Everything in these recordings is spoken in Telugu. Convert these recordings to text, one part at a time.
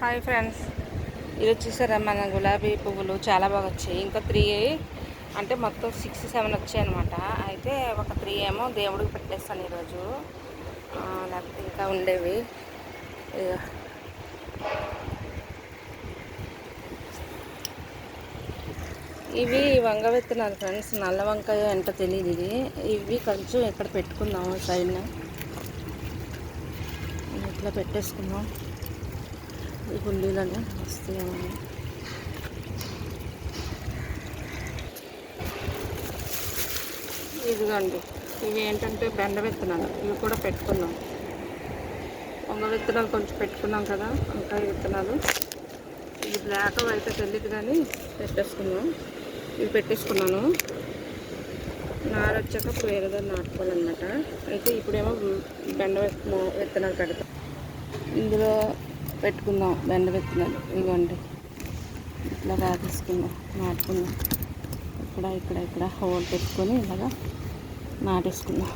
Hi friends. ఇది వచ్చేసారా మన గులాబీ పువ్వులు. చాలా బాగా వచ్చాయి. ఇంకా త్రీ అంటే మొత్తం సిక్స్ సెవెన్ వచ్చాయి అనమాట అయితే ఒక త్రీ ఏమో దేవుడికి పెట్టేస్తాను ఈరోజు. లేకపోతే ఇంకా ఉండేవి. ఇవి వంగ విత్తనాలు ఫ్రెండ్స్. నల్ల వంకాయ ఎంత తెలియదు ఇది. ఇవి కొంచెం ఇక్కడ పెట్టుకుందాం సైడ్న ఇట్లా పెట్టేసుకుందాం. గుండీలని వస్తాయేమో ఇదిగోండి ఇవి ఏంటంటే బెండ విత్తనాలు ఇవి కూడా పెట్టుకున్నాం. వంగ విత్తనాలు కొంచెం పెట్టుకున్నాం కదా వంకాయ విత్తనాలు. ఇది బ్లాక్ అయితే తెలియదు కానీ పెట్టేసుకున్నాం. ఇవి పెట్టేసుకున్నాను. నారు వచ్చాక ఇప్పుడు వేరేగా నాటుకోవాలన్నమాట. అయితే ఇప్పుడేమో బెండ విత్తనాలు పెడతాం. ఇందులో పెట్టుకుందాం బెండ విత్తనాలు ఇదిగోండి. ఇట్లా రాసేసుకుందాం నాటుకుందాం ఇక్కడ ఇక్కడ ఇక్కడ హోల్ పెట్టుకొని ఇలాగా నాటేసుకుందాం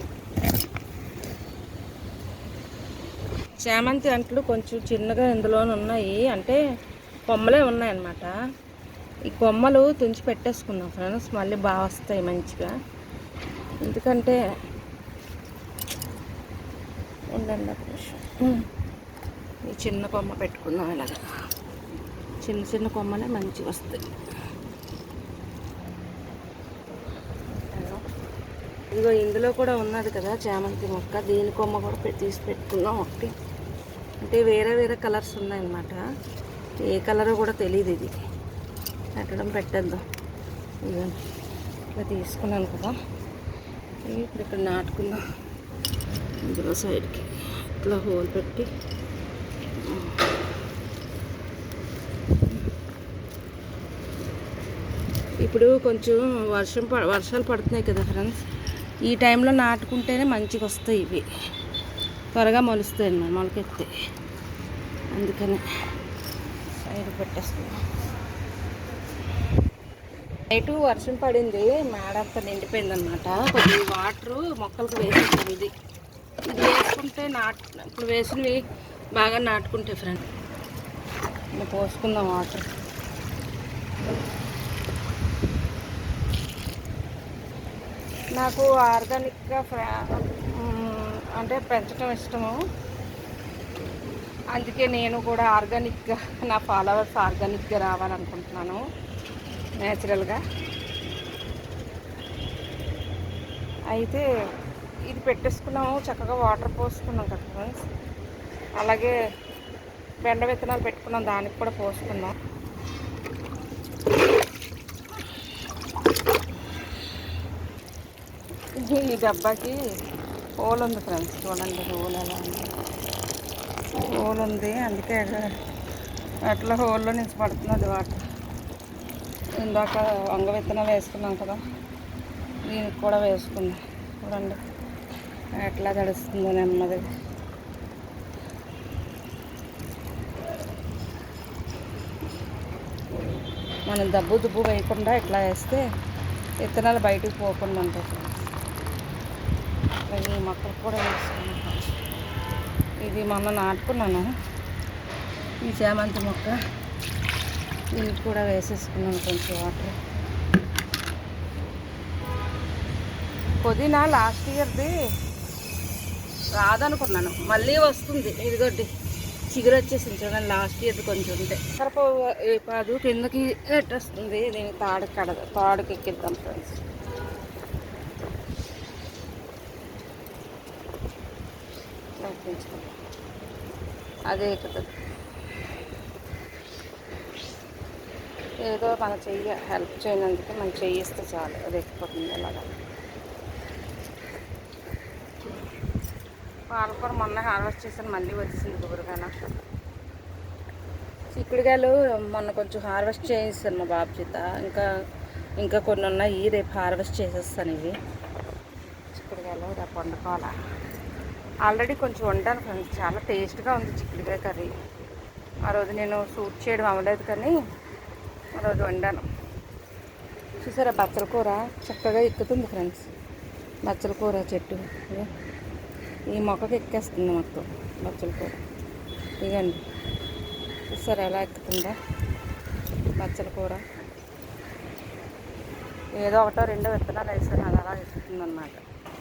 చామంతి అంట్లు కొంచెం చిన్నగా ఇందులోనే ఉన్నాయి. అంటే కొమ్మలే ఉన్నాయన్నమాట. ఈ కొమ్మలు తుంచి పెట్టేసుకుందాం ఫ్రెండ్స్. మళ్ళీ బాగా వస్తాయి మంచిగా. ఎందుకంటే ఉండండి ఒక నిమిషం. ఈ చిన్న కొమ్మ పెట్టుకుందాం ఇలాగ. చిన్న చిన్న కొమ్మలే మంచిగా వస్తాయి. ఇదిగో ఇందులో కూడా ఉన్నది కదా చామంతి మొక్క. దీని కొమ్మ కూడా తీసి పెట్టుకుందాం ఒకటి. అంటే వేరే వేరే కలర్స్ ఉన్నాయన్నమాట. ఏ కలరో కూడా తెలియదు ఇది. పెట్టడం పెట్టేద్దాం. ఇదిగో ఇట్లా తీసుకున్నాను కదా. ఇప్పుడు ఇక్కడ నాటుకుందాం. ఇందులో సైడ్కి ఇట్లా హోల్ పెట్టి ఇప్పుడు కొంచెం వర్షం ప వర్షాలు పడుతున్నాయి కదా ఫ్రెండ్స్. ఈ టైంలో నాటుకుంటేనే మంచిగా వస్తాయి ఇవి. త్వరగా మొలుస్తాయి అన్నమాట మొలకెత్తే అందుకని సైడ్ పెట్టేస్తున్నాం నైటు వర్షం పడింది మేడంతా నిండిపోయింది అనమాట కొద్దిగా వాటరు మొక్కలకు వేసేస్తాం ఇది. ఇది వేసుకుంటే నాటు ఇప్పుడు వేసినవి బాగా నాటుకుంటాయి ఫ్రెండ్ ఇలా పోసుకుందాం వాటర్. నాకు ఆర్గానిక్గా ఫ్రా అంటే పెంచడం ఇష్టము. అందుకే నేను కూడా ఆర్గానిక్గా నా ఫాలోవర్స్ ఆర్గానిక్గా రావాలనుకుంటున్నాను న్యాచురల్గా అయితే ఇది పెట్టేసుకున్నాము చక్కగా వాటర్ పోసుకున్నాం కదా ఫ్రెండ్స్ అలాగే బెండ విత్తనాలు పెట్టుకున్నాం దానికి కూడా పోసుకున్నాం. ఈ డబ్బాకి హోల్ ఉంది ఫ్రెండ్స్ చూడండి ఓలు ఎలా ఉంది. ఓలు ఉంది అందుకే అట్లా హోల్లో నుంచి పడుతున్నది వాటర్. ఇందాక వంగ విత్తనాలు వేసుకున్నాం కదా దీనికి కూడా వేసుకుందాం చూడండి. ఎట్లా తడుస్తుందో నెమ్మదిగా మనం దబ్బు దుబ్బు వేయకుండా ఇట్లా వేస్తే విత్తనాలు బయటకు పోకుండా ఉంటాయి ఈ మొక్కలు కూడా వేసుకున్నాను ఇది మొన్న నాటుకున్నాను. ఈ చామంతి మొక్క దీనికి కూడా వేసేసుకున్నాను కొంచెం వాటర్. పుదీనా లాస్ట్ ఇయర్ది రాదనుకున్నాను. మళ్ళీ వస్తుంది. ఇదిగోటి చిగురు వచ్చేసింది చూడండి. లాస్ట్ ఇయర్ కొంచెం ఉంటే. సరపు కాదు కిందకి వస్తుంది దీన్ని తాడు కడదు తాడుకి ఎక్కిద్దాం ఫ్రెండ్స్. అదే కదా. ఏదో మన చెయ్యి హెల్ప్ చేయనందుకు మనం చెయ్యిస్తే చాలు. అది ఎక్కిపోతుంది అలాగా. పాలకూర మొన్న హార్వెస్ట్ చేసాను మళ్ళీ వచ్చింది గుబురుగాన. చిక్కుడుకాయలు మొన్న కొంచెం హార్వెస్ట్ చేయిస్తాను మా బాబు చేత. ఇంకా ఇంకా కొన్ని ఉన్నాయి రేపు హార్వెస్ట్ చేసేస్తాను ఇవి. చిక్కుడుకాయలు రేపు వండుకోవాలా? ఆల్రెడీ కొంచెం వండాను ఫ్రెండ్స్ చాలా టేస్ట్గా ఉంది చిక్కుడుకాయ కర్రీ. ఆ రోజు నేను సూట్ చేయడం అవ్వలేదు కానీ ఆ రోజు వండాను. చూసారా బచ్చల కూర? చక్కగా ఎక్కుతుంది ఫ్రెండ్స్. బచ్చల కూర చెట్టు. ఈ మొక్కకి ఎక్కేస్తుంది మొత్తం బచ్చల కూర. ఇవ్వండి చూసారు ఎలా ఎక్కుతుందో? మచ్చల కూర. ఏదో ఒకటో రెండో విత్తనాలు వేసాను అది అలా ఎక్కుతుందన్నమాట.